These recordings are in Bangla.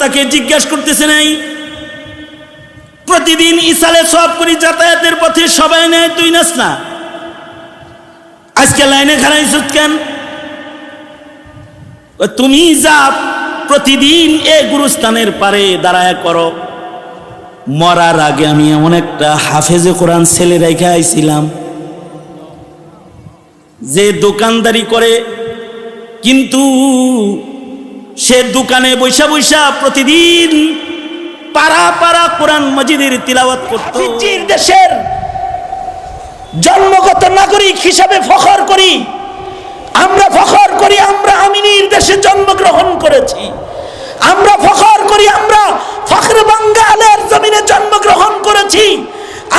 তাকে জিজ্ঞাসা করতেছে নাই। প্রতিদিন ইসালে সব করি যাতায়াতের পথে সবাই নেয় তুই নাস না আজকে লাইনে খারাইছ কেন? তুমি যা প্রতিদিন এ গুরুস্থানের পারে দাঁড়ায় করো। মরার আগে আমি এমন একটা হাফেজে কোরআন ছেলে রেখে আইছিলাম। যে দোকানদারি করে, কিন্তু সে দোকানে বৈশা বৈশা প্রতিদিন পাড়া পাড়া কোরআন মজিদের তিলাওয়াত করত। দেশের জন্মগত নাগরিক হিসাবে ফখর করি। আমরা ফখর করি, আমরা আমিনীর দেশে জন্মগ্রহণ করেছি। আমরা ফখর করি, আমরা ফখর বাঙ্গালের জমিনে জন্মগ্রহণ করেছি।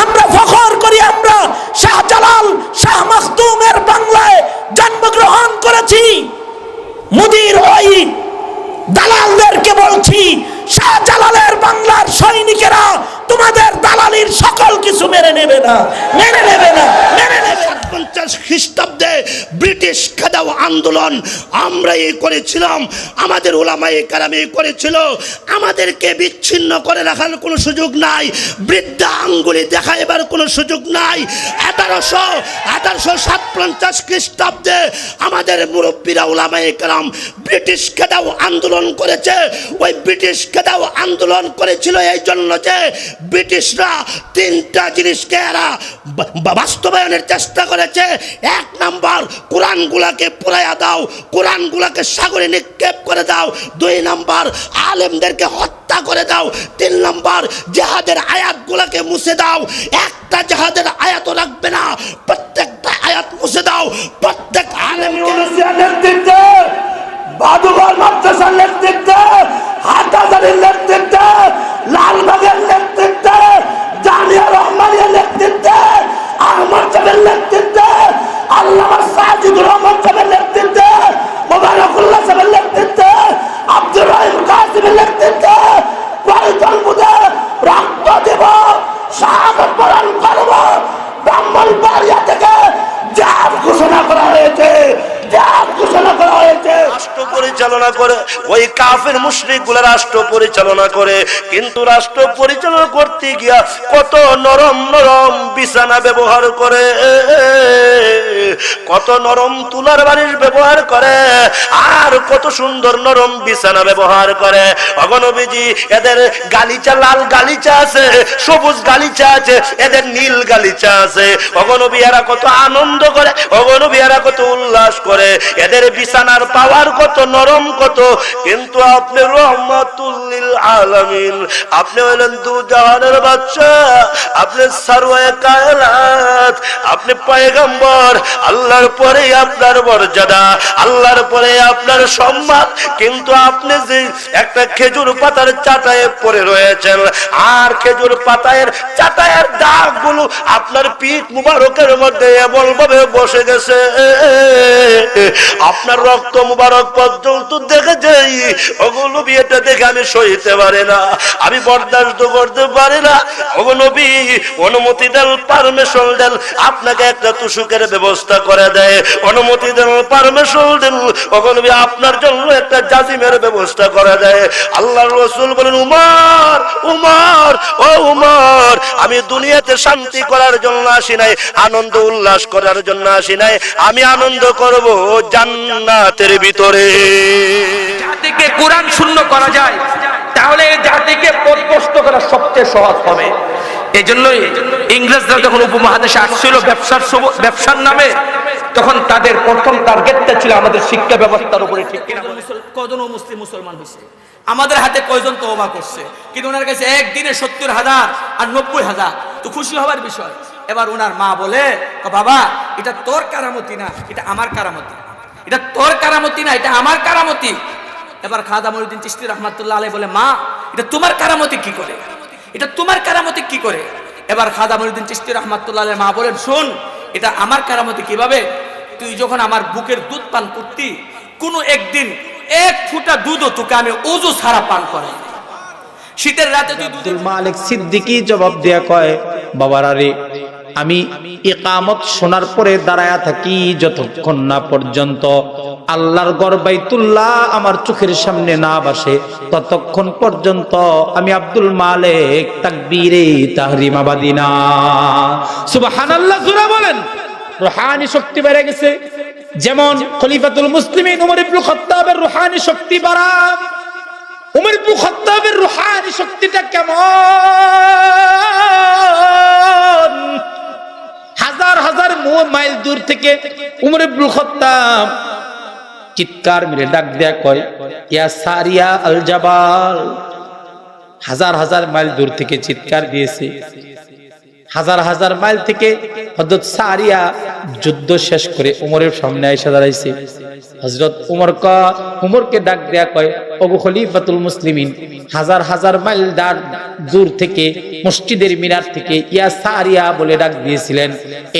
আমরা ফখর করি, আমরা শাহজালাল, শাহ মাখদুমের বাংলায় জন্মগ্রহণ করেছি। মুদির ওই দালালদেরকে বলছি শাহজালালের বাংলার সৈনিকেরা তোমাদের দালালির সকল কিছু মেনে নেবে না মেনে নেবে না মেনে নেবে না। পঞ্চাশ খ্রিস্টাব্দে ব্রিটিশ খেদাও আমরা আমরাই করেছিলাম, আমাদের ওলামায়ে কারামে করেছিল, আমাদেরকে বিচ্ছিন্ন করে রাখার কোনো সুযোগ নাই, বৃদ্ধা আঙ্গুলি দেখা এবার কোনো সুযোগ নাই আঠারোশো আঠারোশো সাত পঞ্চাশ খ্রিস্টাব্দে আমাদের মুরব্বীরা ওলামায়ে কারাম ব্রিটিশ খেদাও আন্দোলন করেছে, ওই ব্রিটিশ খেদাও আন্দোলন করেছিল এই জন্য যে ব্রিটিশরা তিনটা জিনিসকে এরা বাস্তবায়নের চেষ্টা করেছে, এক নাম্বার কোরআনগুলাকে পোড়াইয়া দাও, কোরআনগুলাকে সাগরে নিক্ষেপ করে দাও, দুই নাম্বার আলেমদেরকে হত্যা করে দাও, তিন নাম্বার জাহাদের আয়াতগুলাকে মুছে দাও, একটা জাহাদের আয়াতও রাখবে না, প্রত্যেকটা আয়াত মুছে দাও, প্রত্যেক আলেমকে নেতৃত্বে নেতৃত্বে লালবাগের নেতৃত্বে জামিয়া রহমানের নেতৃত্বে আহমদ সাহেবের নেতৃত্বে আল্লামা সাজিদুর রহমান সাহেবের নেতৃত্বে মোবারকুল্লাহ সাহেবের নেতৃত্বে আব্দুর রহিম কাসিমের নেতৃত্বে পরিচল বুঝে রক্ত দেব শাহাদত বরণ করব ব্রাহ্মণ বাড়িয়া থেকে জাত ঘোষণা করা হয়েছে জাত ঘোষণা করা হয়েছে রাষ্ট্র পরিচালনা করে, ওই কাফের মুশরিকগুলা রাষ্ট্র পরিচালনা করে। কিন্তু রাষ্ট্র পরিচালনা করতে গিয়া কত নরম নরম বিছানা ব্যবহার করে, কত নরম তুলার বাড়ির ব্যবহার করে, আর কত সুন্দর নরম বিছানা ব্যবহার করে। অগণবিজি এদের গালিচা লাল গালিচা আছে, সবুজ গালিচা আছে, এদের নীল গালিচা আছে। অগণবী এরা কত আনন্দ করে অগণবী এরা কত উল্লাস করে। এদের বিছানার পাওয়ার কত নরম কত? কিন্তু আপনি রহমাতুল্লিল আলামিন। আপনি হইলেন দু জাহানের বাচ্চা, আপনি সারওয়ায়ে কায়নাত, আপনি পয়গম্বর। আল্লাহর পরে আপনার মর্যাদা, আল্লাহর পরে আপনার সম্মান। কিন্তু আপনি যে একটা খেজুর পাতার চাটায়ে পড়ে রয়েছেন, আর খেজুর পাতায়ের চাটায়ের দাগগুলো আপনার পিঠ মুবারকের মধ্যে এমন ভাবে বসে গেছে। আপনার রক্ত মুবারক পর্যন্ত দেখে যাই। ওগুলো বিয়েটা দেখে আমি সইতে পারি না। আমি বরদাস্ত করতে পারি না। অনুমতি দেন দেন, আপনাকে একটা তুষুকের ব্যবস্থা করে দেয়। অনুমতি দেন দেন। আপনার জন্য একটা জাজিমের ব্যবস্থা করে দেয়। আল্লাহ রসুল বলেন, উমার উমার, ও উমার, আমি দুনিয়াতে শান্তি করার জন্য আসি নাই, আনন্দ উল্লাস করার জন্য আসি নাই। আমি আনন্দ করব জান্নাতের ভিতরে। জাতিকে কোরআন শূন্য করা যায়, তাহলে এই জাতিকে পরিকষ্ট করা সবচেয়ে সহজ হবে। এই জন্যই ইংরেজরা যখন উপমহাদেশে আসছিল, ব্যবসার ব্যবসার নামে, তখন তাদের প্রথম টার্গেটটা ছিল আমাদের শিক্ষা ব্যবস্থার উপরে, ঠিক কিনা? কজন মুসলিম মুসলমান হয়েছে। আমাদের হাতে কয়জন তওবা করছে? কিন্তু ওনার কাছে একদিনে সত্তর হাজার আর নব্বই হাজার। তো খুশি হবার বিষয়। এবার ওনার মা বলে বাবা, এটা তোর কারামতি না, এটা আমার কারামতি। এটা তোর কারামতি না, এটা আমার কারামতি। এবার খাদা মহিউদ্দিন চিস্তি রহমাতুল্লাহ আলাই বলে, মা, এটা তোমার কারামতি কি করে? এটা তোমার কারামতি কি করে? এবার খাদা মহিউদ্দিন চিস্তি রহমাতুল্লাহ আলাই মা বলেন, শোন, এটা আমার কারামতি কীভাবে? তুই যখন আমার বুকের দুধ পান করতি, কোনো একদিন এক ফুটা দুধও তোকে আমি ওজু ছাড়া পান করে শীতের রাতে তুই আব্দুল মালিক সিদ্দিকি জবাব দেয়া কয়, বাবার আরে আমি একামত শোনার পরে দাঁড়ায়া থাকি যতক্ষণ না পর্যন্ত আল্লাহর গড় বাইতুল্লাহ আমার চোখের সামনে না বাসে ততক্ষণ পর্যন্ত আমি আব্দুল মালিক তাকবীরে তাহরিমাবাদী না। সুবহানাল্লাহ, জোরে বলেন। রুহানি শক্তি বেড়ে গেছে। যেমন খলিফাতুল মুসলিমিন উমর ইবনে খাত্তাবের রুহানি শক্তি বাড়া উমর ইবনে রুহানি শক্তিটা কেমন? হাজার হাজার মাইল দূর থেকে উমর ইবনুল খাত্তাব চিৎকার মেরে ডাক দেয়া কয়, ইয়া সারিয়া আল জাবাল। হাজার হাজার মাইল দূর থেকে চিৎকার দিয়েছে। হাজার হাজার মাইল থেকে হজরত সারিয়া যুদ্ধ শেষ করে উমরের সামনে এসে দাঁড়াইছে। হজরত উমর ক উমরকে ডাক দেয়া কয় ওগো খলিফাতুল মুসলিমিন হাজার হাজার মাইল দার দূর থেকে, মসজিদের মিনার থেকে ইয়া সারিয়া বলে ডাক দিয়েছিলেন।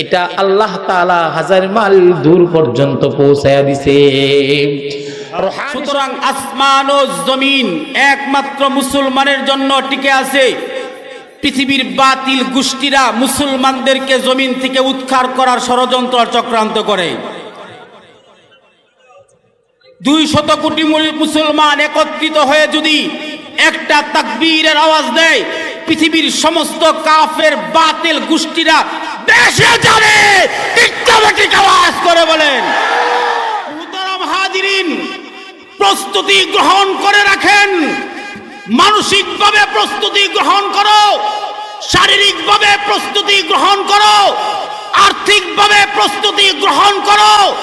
এটা আল্লাহ তাআলা হাজার মাইল দূর পর্যন্ত পৌঁছায়া দিছে। সুতরাং আসমান ও জমিন একমাত্র মুসলমানের জন্য টিকে আছে। পৃথিবীর বাতিল গোষ্ঠীরা মুসলমানদেরকে জমিন থেকে উৎখার করার ষড়যন্ত্র চক্রান্ত করে। দুই শত কোটি মুসলমান একত্রিত হয়ে যদি একটা তাকবীরের আওয়াজ দেয়, পৃথিবীর সমস্ত কাফের বাতিল গোষ্ঠীরা দেশে যাবে। টিকাবাটিক আওয়াজ করে বলেন। হাজিরিন, প্রস্তুতি গ্রহণ করে রাখেন। মানসিকভাবে প্রস্তুতি গ্রহণ করো। শারীরিকভাবে প্রস্তুতি গ্রহণ করো। আর্থিকভাবে প্রস্তুতি গ্রহণ করো।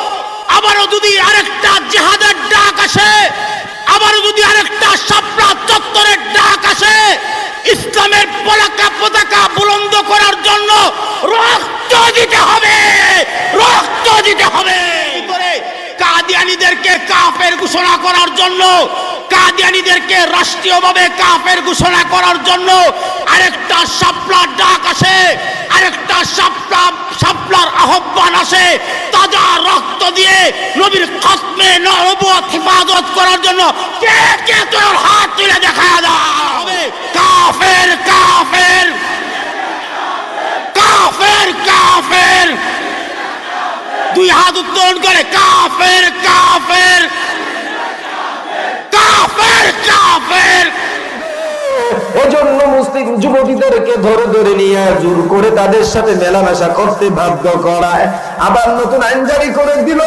আবারও যদি আরেকটা জেহাদের ডাক আসে। আবার যদি আরেকটা সাপড়া চত্বরের ডাক আসে, ইসলামের পতাকা পতাকা বুলন্দ করার জন্য রক্ত দিতে হবে, রক্ত দিতে হবে। কাদিয়ানিদেরকে কাফের ঘোষণা করার জন্য, কাদিয়ানিদেরকে রাষ্ট্রীয়ভাবে কাফের ঘোষণা করার জন্য আরেকটা সাপলার ডাক আসে, আরেকটা সাপলা সাপলার আহ্বান আসে তাজা দিয়ে নবীর খতমে নবুয়ত হিফাজত করার জন্য কে কে তোর হাত তুলে দেখা যাবে কাফের কাফের। কাফের কাফের। দুই হাত উত্তোলন করে কাফের কাফের। কাফের কাফের। এজন্য মুসলিম যুবতীদেরকে ধরে ধরে নিয়ে জোর করে তাদের সাথে মেলামেশা করতে বাধ্য করায়। আবার নতুন আইন জারি করে দিল।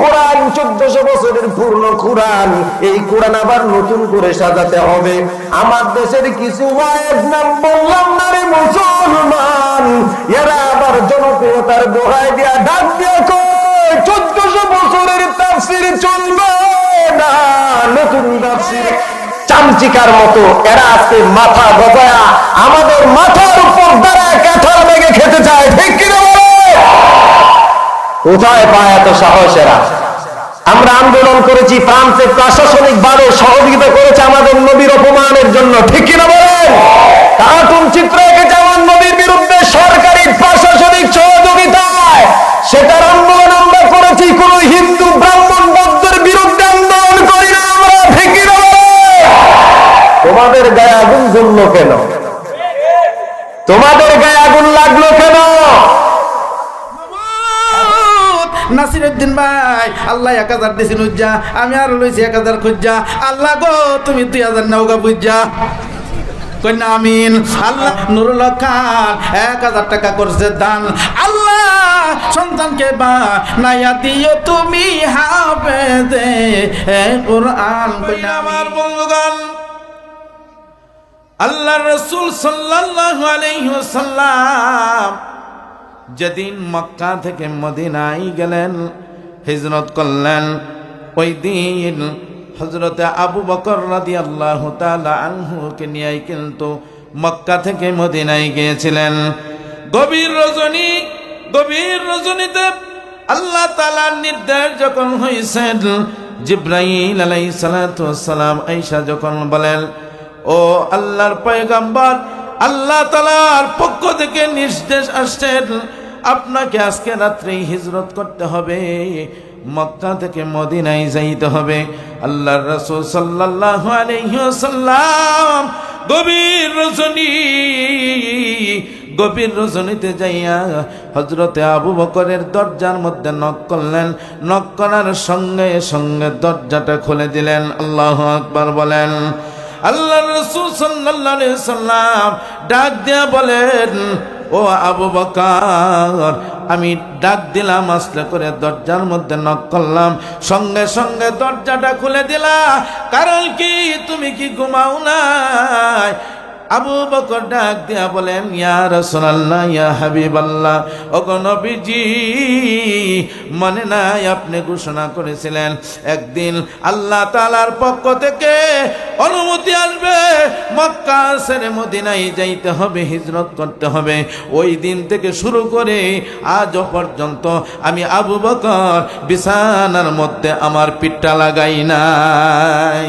কোরআন চোদ্দশো বছরের পূর্ণ কোরআন। এই কোরআন আবার নতুন করে সাজাতে হবে। আমার দেশের কিছু মুসলমান। এরা আবার জনপ্রিয়তার দোহাই দিয়া ডাক দিয়া চোদ্দশো বছরের তাফসির চলবে না। নতুন তাফসির চামচিকার মতো। এরা আজকে মাথা গজায়া আমাদের মাথার উপর দাঁড়ায় কাঁঠাল বেগে খেতে চায়। ঠিক কোথায় পায় এত সাহস এরা? আমরা আন্দোলন করেছি ফ্রান্সের প্রশাসনিক ভাবে সহযোগিতা করেছে আমাদের নবীর অপমানের জন্য। ঠিক কিনা বলেন কার্টুন চিত্র এঁকেছে আমার নবীর বিরুদ্ধে সরকারি প্রশাসনিক সহযোগিতায়। সেটার আন্দোলন আমরা করেছি কোন হিন্দু ব্রাহ্মণ বৌদ্ধের বিরুদ্ধে আন্দোলন করি না আমরা ঠিক কিনা বলেন তোমাদের গায়ে আগুন জ্বললো কেন তোমাদের গায়ে আগুন লাগল কেন? নাসিরুদ্দিন ভাই আল্লাহ এক হাজার দিয়েছেন উজ্জা আমি আর লইছি এক হাজার খুঁজা। আল্লাহ গো তুমি দুই হাজার নৌকা বুঝা। কন্যা আমিন আল্লাহ নুরুল খান এক হাজার টাকা করছে দান। আল্লাহ সন্তানকে বা নাইয়া দিও তুমি হাবে দে কোরআন। কন্যা আমার বন্ধুগণ আল্লাহ রসুল ওয়াসাল্লাম যেদিন মক্কা থেকে মদিনায় গেলেন, হিজরত করলেন, ওই দিন হজরতে আবু বকর রাদি আল্লাহ আনহুকে নিয়ে কিন্তু মক্কা থেকে মদিনায় গিয়েছিলেন। গভীর রজনী, গভীর রজনীতে আল্লাহ তালার নির্দেশ যখন হয়েছেন জিব্রাইল আলাই সালাম আইসা যখন বলেন ও আল্লাহর পয়গাম্বর, আল্লাহ তালার পক্ষ থেকে নির্দেশ আসছেন, আপনাকে আজকে রাত্রে হিজরত করতে হবে, মক্কা থেকে মদিনায় যাইতে হবে। আল্লাহর রসুল সাল্লাল্লাহু আলাইহি ওয়াসাল্লাম গভীর রজনী, গভীর রজনীতে যাইয়া হজরতে আবু বকরের দরজার মধ্যে নক করলেন নক করার সঙ্গে সঙ্গে দরজাটা খুলে দিলেন, আল্লাহ আকবার বলেন। আল্লাহ রসুল সাল্লাহ সাল্লাম ডাক দিয়া বলেন, ও আবু বকার, আমি ডাক দিলাম, আসলে করে দরজার মধ্যে নক করলাম। সঙ্গে সঙ্গে দরজাটা খুলে দিলা। কারণ কি? তুমি কি ঘুমাও নাই? আবু বকর ডাক দিয়া বলেন, ইয়া রাসূলুল্লাহ, ইয়া হাবিবাল্লাহ, ওগো নবীজি, মনে নাই আপনি ঘোষণা করেছিলেন, একদিন আল্লাহ তালার পক্ষ থেকে অনুমতি আসবে, মক্কা সেরে মদিনায় যাইতে হবে, হিজরত করতে হবে। ওই দিন থেকে শুরু করে আজও পর্যন্ত আমি আবু বকর বিছানার মধ্যে আমার পিঠটা লাগাই নাই।